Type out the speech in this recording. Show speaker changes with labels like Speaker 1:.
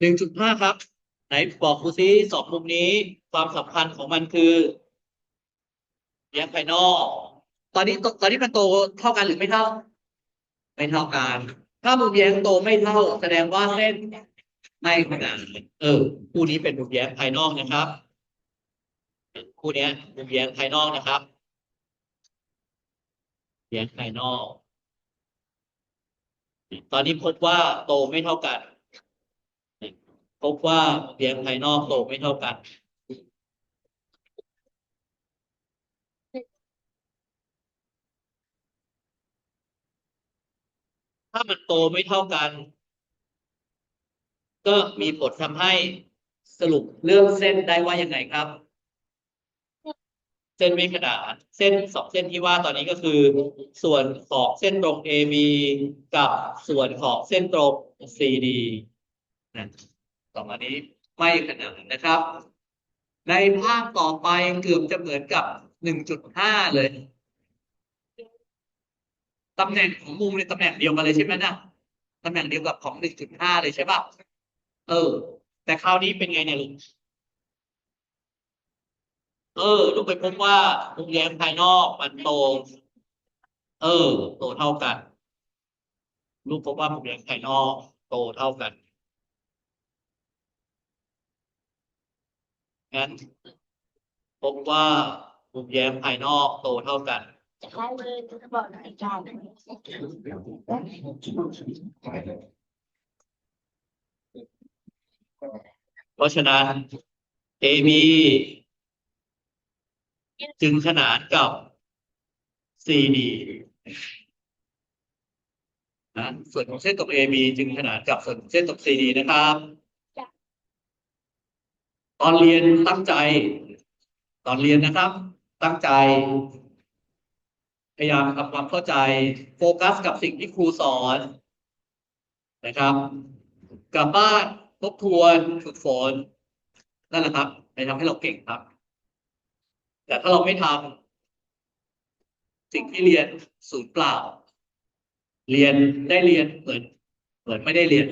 Speaker 1: หนึ่งจุดห้าครับ ไหนบอกครูซิสองมุมนี้ความสำคัญของมันคือแยกภายนอก ตอนนี้ตอนนี้มันโตเท่ากันหรือไม่เท่า ไม่เท่ากัน ถ้ามุมแย้งโตไม่เท่า แสดงว่าเส้นไม่ขนานเออ คู่นี้เป็นมุมแย้งภายนอกนะครับ คู่นี้มุมแย้งภายนอกนะครับแย้งภายนอก ตอนนี้พบว่าโตไม่เท่ากัน พบว่าแย้งภายนอกโตไม่เท่ากัน ถ้ามันโตไม่เท่ากัน ก็มีผลทำให้สรุปเรื่องเส้นได้ว่ายังไงครับ เส้นไม่ขนานเส้นสองเส้นที่ว่าตอนนี้ก็คือ ส่วนของเส้นตรง AB กับส่วนของเส้นตรง CD นะ สองอันนี้ไม่ขนานนะครับ ในภาพต่อไปเกือบจะเหมือนกับ 1.5 เลยตำแหน่งของมุมในตำแหน่งเดียวกันเลยใช่ไหมนะตำแหน่งเดียวกับของ 1.5 เลยใช่ป่ะเออ แต่คราวนี้เป็นไงเนี่ยลูกเออลูกไปพบว่ามุมแย้มภายนอกมันโต เออ โตเท่ากันลูกพบว่ามุมแย้มภายนอก โตเท่ากัน งั้นพบว่ามุมแย้มภายนอกโตเท่ากัน
Speaker 2: จะให้เลยจะบอกอาจารย์
Speaker 1: เพราะฉะนั้น AB จึงขนานกับ CD นะส่วนของเส้นตรง AB จึงขนานกับส่วนเส้นตรง CD นะครับ ตอนเรียนตั้งใจ ตอนเรียนนะครับ ตั้งใจ พยายามทำความเข้าใจ โฟกัสกับสิ่งที่ครูสอนนะครับ กลับบ้านทบทวนฝึกฝนนั่นแหละครับจะทำให้เราเก่งครับ แต่ถ้าเราไม่ทำสิ่งที่เรียนศูนย์เปล่า เรียนได้เรียนเหมือนเหมือนไม่ได้เรียน